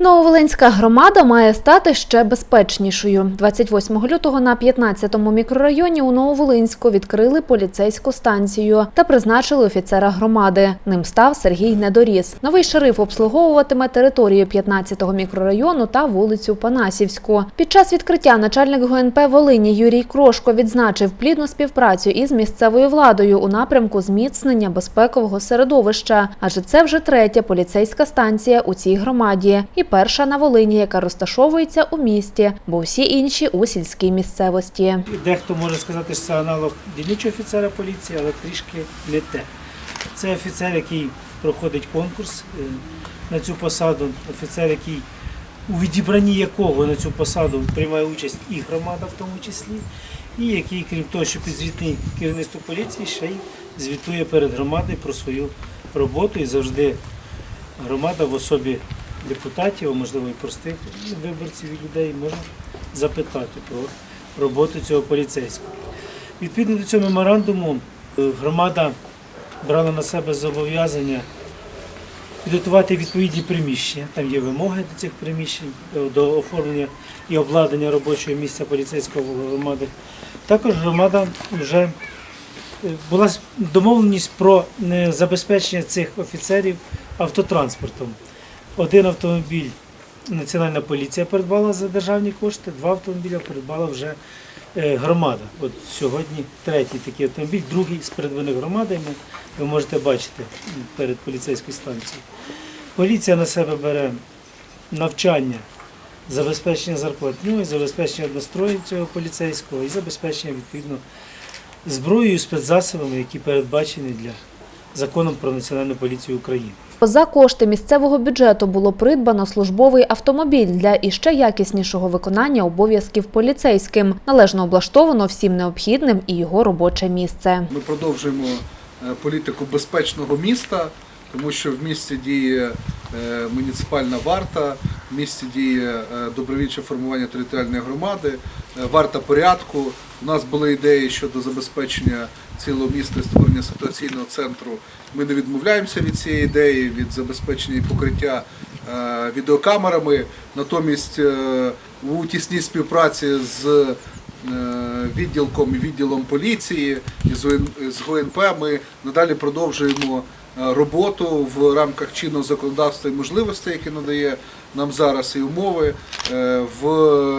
Нововолинська громада має стати ще безпечнішою. 28 лютого на 15-му мікрорайоні у Нововолинську відкрили поліцейську станцію та призначили офіцера громади. Ним став Сергій Недоріс. Новий шериф обслуговуватиме територію 15-го мікрорайону та вулицю Панасівську. Під час відкриття начальник ГУНП Волині Юрій Крошко відзначив плідну співпрацю із місцевою владою у напрямку зміцнення безпекового середовища, адже це вже третя поліцейська станція у цій громаді і перша на Волині, яка розташовується у місті, бо всі інші у сільській місцевості. Дехто може сказати, що це аналог дільничого офіцера поліції, але трішки не те. Це офіцер, який проходить конкурс е, на цю посаду, офіцер, який у відібранні якого на цю посаду приймає участь і громада в тому числі, і який, крім того, що підзвітний керівництву поліції, ще й звітує перед громадою про свою роботу і завжди громада в особі депутатів, а можливо і простих виборців і людей може запитати про роботу цього поліцейського. Відповідно до цього меморандуму е, громада брала на себе зобов'язання підготувати відповідні приміщення. Там є вимоги до цих приміщень, е, до оформлення і обладнання робочого місця поліцейського громади. Також громада вже е, була домовленість про забезпечення цих офіцерів автотранспортом. Один автомобіль Національна поліція придбала за державні кошти, два автомобіля придбала вже е, громада. От сьогодні третій такий автомобіль, другий з придбаних громадами, ви можете бачити перед поліцейською станцією. Поліція на себе бере навчання, забезпечення зарплатньої, забезпечення одностроїв цього поліцейського і забезпечення відповідно зброєю, спецзасобами, які передбачені для законом про національну поліцію України. За кошти місцевого бюджету було придбано службовий автомобіль для іще якіснішого виконання обов'язків поліцейським. Належно облаштовано всім необхідним і його робоче місце. Ми продовжуємо е, політику безпечного міста, тому що в місті діє е, муніципальна варта, в місті діє е, добровільче формування територіальної громади, е, варта порядку. У нас були ідеї щодо забезпечення цілого міста і створення ситуаційного центру. Ми не відмовляємося від цієї ідеї, від забезпечення і покриття е, відеокамерами. Натомість у тісній співпраці з відділком і відділом поліції і з ГУНП ми надалі продовжуємо роботу в рамках чинного законодавства і можливостей, які надає нам зараз і умови. е, В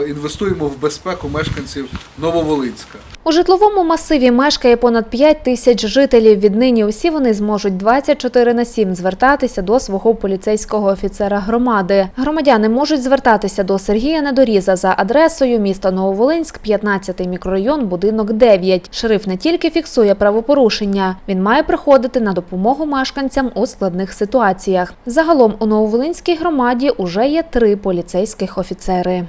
інвестуємо в безпеку мешканців Нововолинська. У житловому масиві мешкає понад 5 тисяч жителів. Віднині усі вони зможуть 24 на 7 звертатися до свого поліцейського офіцера громади. Громадяни можуть звертатися до Сергія Недоріза за адресою міста Нововолинськ, 15 мікрорайон, будинок 9. Шериф не тільки фіксує правопорушення, він має приходити на допомогу мешканцям у складних ситуаціях. Загалом у Нововолинській громаді уже є три поліцейських офіцери.